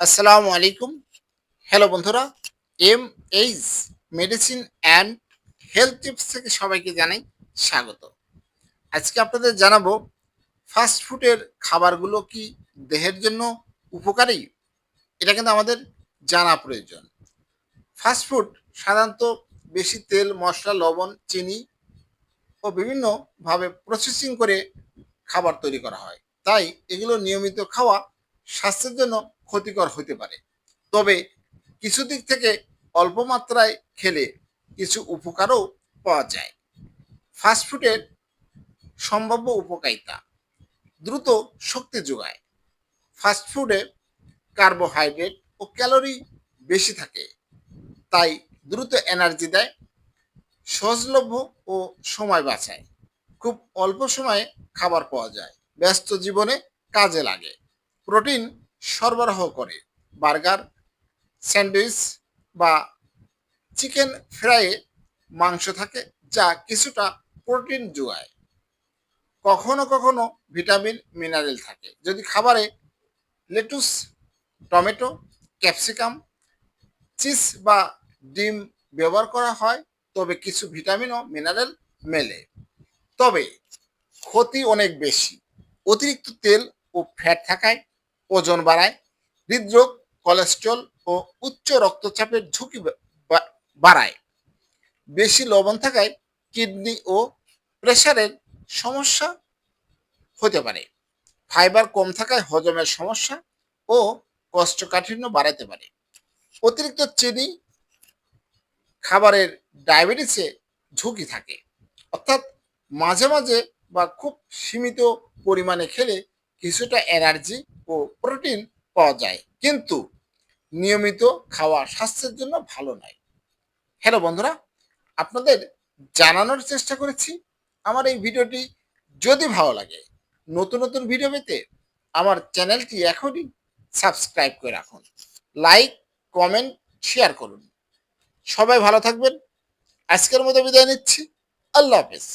আসসালামু আলাইকুম। হ্যালো বন্ধুরা M H medicine and health tips থেকে সবাইকে জানাই স্বাগত। আজকে আপনাদের জানাব ফাস্ট ফুডের খাবারগুলো কি দেহের জন্য উপকারী? এটা কিন্তু আমাদের জানা প্রয়োজন। ফাস্ট ফুড সাধারণত বেশি তেল, মশলা, লবণ, চিনি ও বিভিন্নভাবে প্রসেসিং করে খাবার তৈরি করা হয়। তাই এগুলো নিয়মিত খাওয়া স্বাস্থ্যের জন্য ক্ষতিকর হতে পারে। তবে কিছু দিক থেকে অল্প মাত্রায় খেলে কিছু উপকারও পাওয়া যায়। ফাস্টফুডের সম্ভাব্য উপকারিতা, দ্রুত শক্তি যোগায়। ফাস্টফুডে কার্বোহাইড্রেট ও ক্যালোরি বেশি থাকে, তাই দ্রুত এনার্জি দেয়, সহজলভ্য ও সময় বাঁচায়। খুব অল্প সময়ে খাবার পাওয়া যায়, ব্যস্ত জীবনে কাজে লাগে। প্রোটিন সরবরাহ করে। বার্গার, স্যান্ডউইচ বা চিকেন ফ্রাইয়ে মাংস থাকে যা কিছুটা প্রোটিন যোগায় কখনো কখনো ভিটামিন, মিনারেল থাকে। যদি খাবারে লেটুস, টমেটো, ক্যাপসিকাম, চিজ বা ডিম ব্যবহার করা হয়, তবে কিছু ভিটামিন ও মিনারেল মেলে। তবে ক্ষতি অনেক বেশি। অতিরিক্ত তেল ও ফ্যাট থাকায় ওজন বাড়ায়, হৃদরোগ কোলেস্ট্রল ও উচ্চ রক্তচাপের ঝুঁকি বাড়ায়। বেশি লবণ থাকায় কিডনি ও প্রেশারের সমস্যা হতে পারে। ফাইবার কম থাকায় হজমের সমস্যা ও কষ্টকাঠিন্য বাড়াতে পারে। অতিরিক্ত চিনি খাবারের ডায়াবেটিসে ঝুঁকি থাকে। অর্থাৎ মাঝে মাঝে বা খুব সীমিত পরিমাণে খেলে কিছুটা এনার্জি প্রোটিন পাওয়া যায়। কিন্তু নিয়মিত খাওয়া স্বাস্থ্যের জন্য ভালো নয়। হ্যালো বন্ধুরা, আপনাদের জানানোর চেষ্টা করেছি। আমার এই ভিডিওটি যদি ভালো লাগে, নতুন নতুন ভিডিও পেতে আমার চ্যানেলটি এখনই সাবস্ক্রাইব করে রাখুন। লাইক, কমেন্ট, শেয়ার করুন। সবাই ভালো থাকবেন। আজকের মতো বিদায় নিচ্ছি। আল্লাহ হাফেজ।